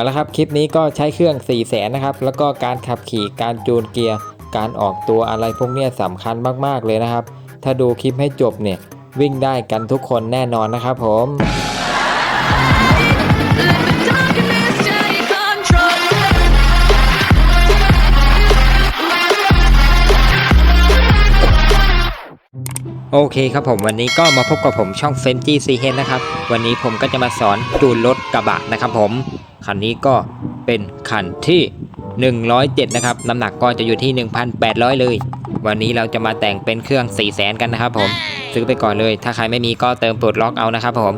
เอาละครับคลิปนี้ก็ใช้เครื่อง4 0 0แสนนะครับ แล้วก็การขับขี่การจูนเกียร์ การออกตัวอะไรพวกเนี้ยสำคัญมากๆเลยนะครับ ถ้าดูคลิปให้จบเนี่ยวิ่งได้กันทุกคนแน่นอนนะครับผม โอเคครับผมวันนี้ก็มาพบกับผมช่องเฟนจี้ซีเฮนนะครับ วันนี้ผมก็จะมาสอนจูนรถกระบะนะครับผม คันนี้ก็เป็นคันที่ 107 นะครับ น้ำหนักก็จะอยู่ที่ 1,800 เลย วันนี้เราจะมาแต่งเป็นเครื่อง 4 0 0แสนกันนะครับผม ซื้อไปก่อนเลย ถ้าใครไม่มีก็เติมปลดล็อกเอานะครับผม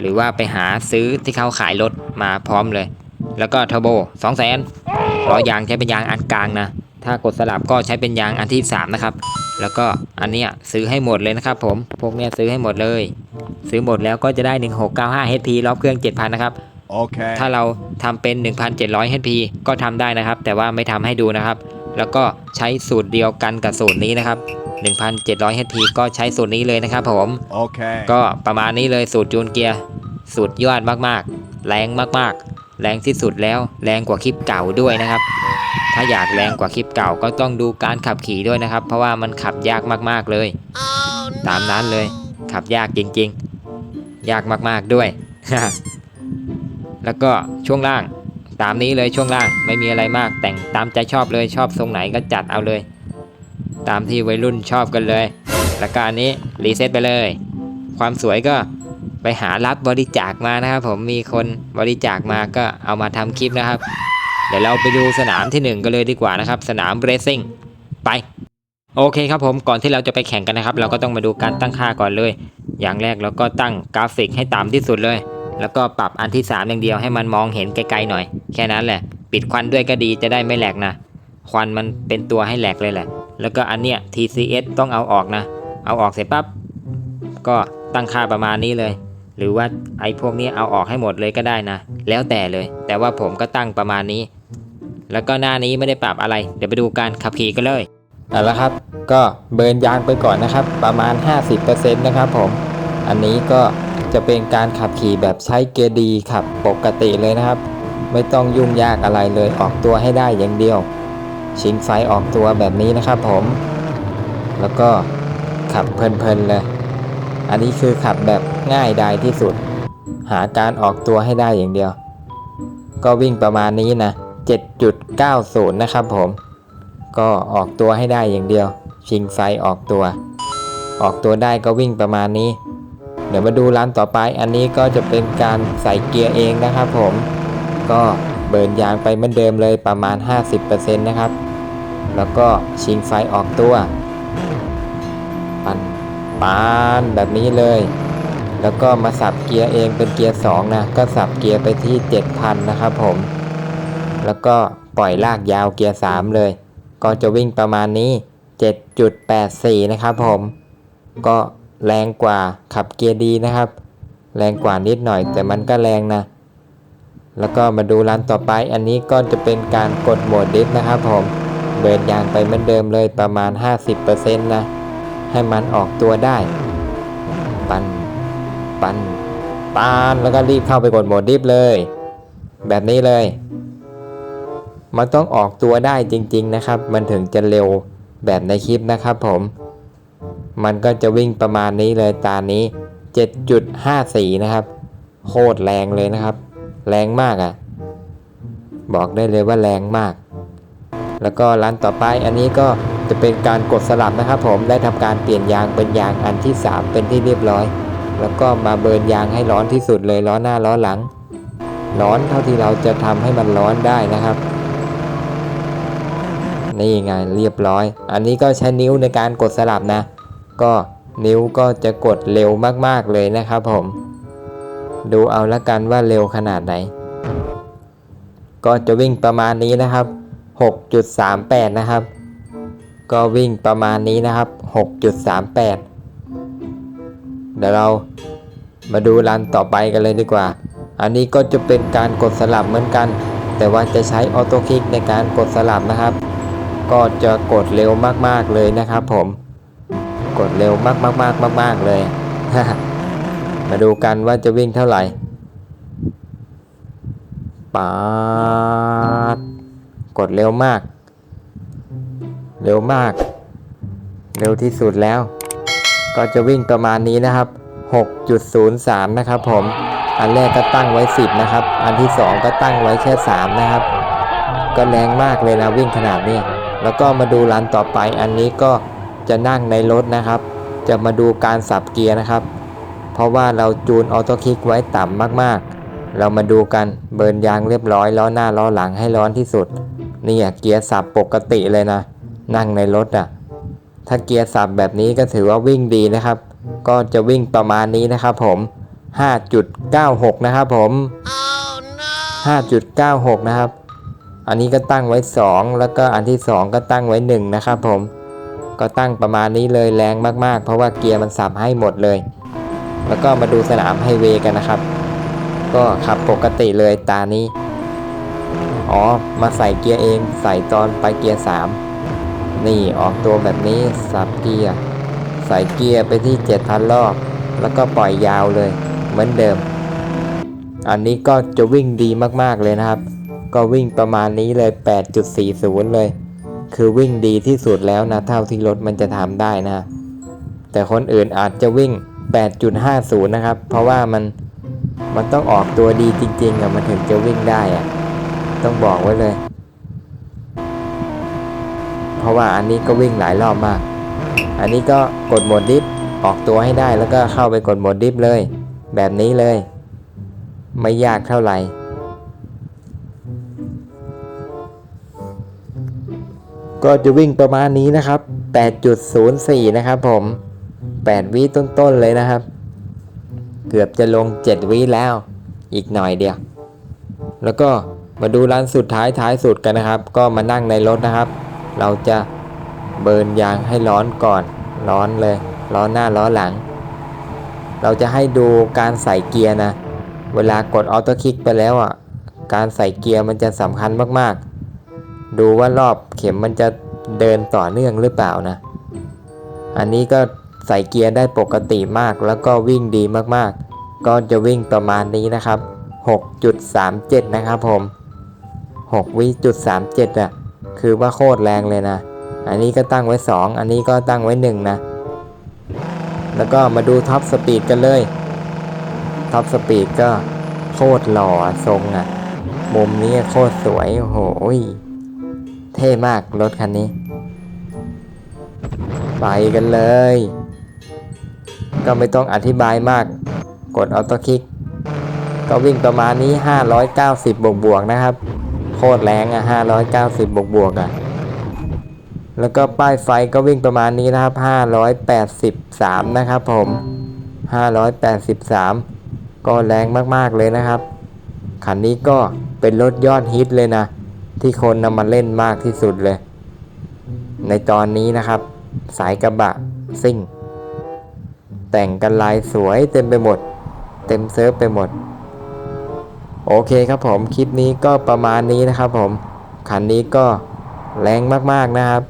หรือว่าไปหาซื้อที่เขาขายรถมาพร้อมเลย แล้วก็เทอร์โบ2 0 0 0 0 0ล้อยางใช้เป็นยางอันกลางนะ ถ้ากดสลับก็ใช้เป็นยางอันที่ 3 นะครับ แล้วก็อันเนี้ยซื้อให้หมดเลยนะครับผม พวกเนี้ยซื้อให้หมดเลย ซื้อหมดแล้วก็จะได้ 1695 HP รอบเครื่อง 7,000 นะครับ Okay. ถ้าเราทำเป็น 1,700 HP ก็ทำได้นะครับ แต่ว่าไม่ทำให้ดูนะครับ แล้วก็ใช้สูตรเดียวกันกับสูตรนี้นะครับ 1,700 HP ก็ใช้สูตรนี้เลยนะครับผม Okay. ก็ประมาณนี้เลยสูตรจูนเกียร์ สูตรยอดมากๆ แรงมากๆ แรงที่สุดแล้ว แรงกว่าคลิปเก่าด้วยนะครับ ถ้าอยากแรงกว่าคลิปเก่าก็ต้องดูการขับขี่ด้วยนะครับ เพราะว่ามันขับยากมากๆเลย ตามนั้นเลย ขับยากจริงๆ ยากมากๆด้วย แล้วก็ช่วงล่าง ตามนี้เลยช่วงล่างไม่มีอะไรมาก แต่งตามใจชอบเลยชอบทรงไหนก็จัดเอาเลย ตามที่วัยรุ่นชอบกันเลย แล้วก็อันนี้รีเซ็ตไปเลย ความสวยก็ไปหารับบริจาคมานะครับ ผมมีคนบริจาคมาก็เอามาทำคลิปนะครับ เดี๋ยวเราไปดูสนามที่หนึ่งกันเลยดีกว่านะครับ สนามเรซซิ่งไป โอเคครับผมก่อนที่เราจะไปแข่งกันนะครับ เราก็ต้องมาดูการตั้งค่าก่อนเลย อย่างแรกเราก็ตั้งกราฟิกให้ต่ำที่สุดเลย แล้วก็ปรับอันที่ 3 อย่างเดียวให้มันมองเห็นไกลๆหน่อย แค่นั้นแหละ ปิดควันด้วยก็ดีจะได้ไม่แหลกนะ ควันมันเป็นตัวให้แหลกเลยแหละ แล้วก็อันเนี้ย TCS ต้องเอาออกนะ เอาออกเสร็จปั๊บก็ตั้งค่าประมาณนี้เลย หรือว่าไอ้พวกนี้เอาออกให้หมดเลยก็ได้นะ แล้วแต่เลย แต่ว่าผมก็ตั้งประมาณนี้ แล้วก็หน้านี้ไม่ได้ปรับอะไร เดี๋ยวไปดูการขับขี่กันเลยเอาละครับ ก็เบิร์นยางไปก่อนนะครับ ประมาณ 50%นะครับผม อันนี้ก็จะเป็นการขับขี่แบบใช้เกียร์ดีขับปกติเลยนะครับ ไม่ต้องยุ่งยากอะไรเลยออกตัวให้ได้อย่างเดียว ชิงไฟออกตัวแบบนี้นะครับผม แล้วก็ขับเพลินๆเลย อันนี้คือขับแบบง่ายดายที่สุด หาการออกตัวให้ได้อย่างเดียว ก็วิ่งประมาณนี้นะ 7.90 นะครับผม ก็ออกตัวให้ได้อย่างเดียว ชิงไฟออกตัว ออกตัวได้ก็วิ่งประมาณนี้ เดี๋ยวมาดูร้านต่อไป อันนี้ก็จะเป็นการใส่เกียร์เองนะครับผม ก็เบิร์นยางไปเหมือนเดิมเลยประมาณ 50%นะครับ แล้วก็ชิงไฟออกตัว ปันปานแบบนี้เลย แล้วก็มาสับเกียร์เองเป็นเกียร์2นะ ก็สับเกียร์ไปที่ 7,000 นะครับผม แล้วก็ปล่อยลากยาวเกียร์ 3 เลย ก็จะวิ่งประมาณนี้ 7.84 นะครับผม ก็แรงกว่าขับเกียร์ดีนะครับ แรงกว่านิดหน่อยแต่มันก็แรงนะ แล้วก็มาดูร้านต่อไป อันนี้ก็จะเป็นการกดโหมดดิฟนะครับผมเบิร์นยางไปเหมือนเดิมเลยประมาณ 50%นะ ให้มันออกตัวได้ ปัน ปันปานแล้วก็รีบเข้าไปกดโหมดดิฟเลย แบบนี้เลย มันต้องออกตัวได้จริง ๆนะครับ มันถึงจะเร็วแบบในคลิปนะครับผม มันก็จะวิ่งประมาณนี้เลยตานี้ 7.54 นะครับ โคตรแรงเลยนะครับ แรงมากอะ่ะ บอกได้เลยว่าแรงมาก แล้วก็ร้านต่อไปอันนี้ก็จะเป็นการกดสลับนะครับผมได้ทำการเปลี่ยนยางเป็นยางอันที่ 3 เป็นที่เรียบร้อย แล้วก็มาเบิร์นยางให้ร้อนที่สุดเลยล้อหน้าล้อหลัง ร้อนเท่าที่เราจะทำให้มันร้อนได้นะครับ นี่ไงเรียบร้อย อันนี้ก็ใช้นิ้วในการกดสลับนะ ก็นิ้วก็จะกดเร็วมากๆเลยนะครับผม ดูเอาละกันว่าเร็วขนาดไหน ก็จะวิ่งประมาณนี้นะครับ 6.38 นะครับ ก็วิ่งประมาณนี้นะครับ 6.38 เดี๋ยวเรามาดูรันต่อไปกันเลยดีกว่า อันนี้ก็จะเป็นการกดสลับเหมือนกัน แต่ว่าจะใช้ออโต้คลิกในการกดสลับนะครับ ก็จะกดเร็วมากๆเลยนะครับผมกดเร็วมากๆๆๆๆเลย มาดูกันว่าจะวิ่งเท่าไหร่ปาดกดเร็วมาก เร็วมาก เร็วที่สุดแล้ว ก็จะวิ่งประมาณนี้นะครับ 6.03 นะครับผม อันแรกก็ตั้งไว้ 10 นะครับ อันที่ 2 ก็ตั้งไว้แค่ 3 นะครับ ก็แรงมากเลยนะวิ่งขนาดนี้ แล้วก็มาดูรันต่อไป อันนี้ก็จะนั่งในรถนะครับ จะมาดูการสับเกียร์นะครับ เพราะว่าเราจูนออโต้คลิกไว้ต่ำมากๆ เรามาดูกันเบิร์นยางเรียบร้อยล้อหน้าล้อหลังให้ร้อนที่สุดนี่อะเกียร์สับปกติเลยนะ นั่งในรถอะถ้าเกียร์สับแบบนี้ก็ถือว่าวิ่งดีนะครับ ก็จะวิ่งประมาณนี้นะครับผม 5.96 นะครับผม5.96 นะครับ อันนี้ก็ตั้งไว้ 2 แล้วก็อันที่ 2 ก็ตั้งไว้ 1 นะครับผม ก็ตั้งประมาณนี้เลยแรงมากๆ เพราะว่าเกียร์มันสับให้หมดเลย แล้วก็มาดูสนามไฮเวย์กันนะครับ ก็ขับปกติเลยตานี้ อ๋อ มาใส่เกียร์เองใส่ตอนไปเกียร์ 3 นี่ออกตัวแบบนี้สับเกียร์ ใส่เกียร์ไปที่ 7,000 รอบ แล้วก็ปล่อยยาวเลย เหมือนเดิม อันนี้ก็จะวิ่งดีมากๆเลยนะครับ ก็วิ่งประมาณนี้เลย 8.40 เลย คือวิ่งดีที่สุดแล้วนะ เท่าที่รถมันจะทำได้นะ แต่คนอื่นอาจจะวิ่ง 8.50 นะครับ เพราะว่ามันมันต้องออกตัวดีจริงๆอะมันถึงจะวิ่งได้อะต้องบอกไว้เลย เพราะว่าอันนี้ก็วิ่งหลายรอบมาก อันนี้ก็กดโหมดดิฟออกตัวให้ได้แล้วก็เข้าไปกดโหมดดิฟเลย แบบนี้เลย ไม่ยากเท่าไหร่ ก็จะวิ่งประมาณนี้นะครับ 8.04 นะครับผม 8 วิต้นๆเลยนะครับ เกือบจะลง 7 วิแล้ว อีกหน่อยเดียว แล้วก็มาดูร้านสุดท้ายท้ายสุดกันนะครับ ก็มานั่งในรถนะครับ เราจะเบิร์นยางให้ร้อนก่อน ร้อนเลยล้อหน้าล้อหลัง เราจะให้ดูการใส่เกียร์นะ เวลากดออโต้คลิกไปแล้วอะ การใส่เกียร์มันจะสำคัญมากๆ ดูว่ารอบเข็มมันจะเดินต่อเนื่องหรือเปล่านะ อันนี้ก็ใส่เกียร์ได้ปกติมากแล้วก็วิ่งดีมากๆ ก็จะวิ่งประมาณนี้นะครับ 6.37 นะครับผม 6วิจุด37อะ คือว่าโคตรแรงเลยนะ อันนี้ก็ตั้งไว้ 2 อันนี้ก็ตั้งไว้ 1 นะ แล้วก็มาดูท็อปสปีดกันเลย ท็อปสปีดก็โคตรหล่อทรงอะ มุมนี้โคตรสวย โอ้โหย เท่มากรถคันนี้ ไปกันเลย ก็ไม่ต้องอธิบายมาก กดออโต้คลิก ก็วิ่งประมาณนี้ 590 บวกบวกนะครับ โคตรแรงอะ590 บวกบวกอะแล้วก็ป้ายไฟก็วิ่งประมาณนี้นะครับ 583 นะครับผม 583 ก็แรงมากๆเลยนะครับ คันนี้ก็เป็นรถยอดฮิตเลยนะ ที่คนนำมาเล่นมากที่สุดเลย ในตอนนี้นะครับ สายกระบะซิ่ง แต่งกันลายสวยเต็มไปหมด เต็มเซิร์ฟไปหมด โอเคครับผม คลิปนี้ก็ประมาณนี้นะครับผม คันนี้ก็แรงมากๆนะครับ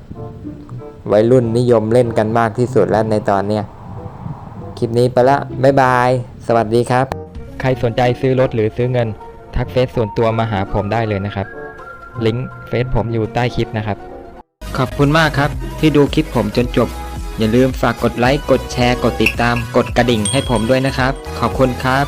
วัยรุ่นนิยมเล่นกันมากที่สุดแล้วในตอนเนี้ยคลิปนี้ไปละ บ๊ายบาย สวัสดีครับ ใครสนใจซื้อรถหรือซื้อเงิน ทักเฟซส่วนตัวมาหาผมได้เลยนะครับ ลิงก์เฟซผมอยู่ใต้คลิปนะครับ ขอบคุณมากครับ ที่ดูคลิปผมจนจบ อย่าลืมฝากกดไลค์ กดแชร์ กดติดตาม กดกระดิ่งให้ผมด้วยนะครับ ขอบคุณครับ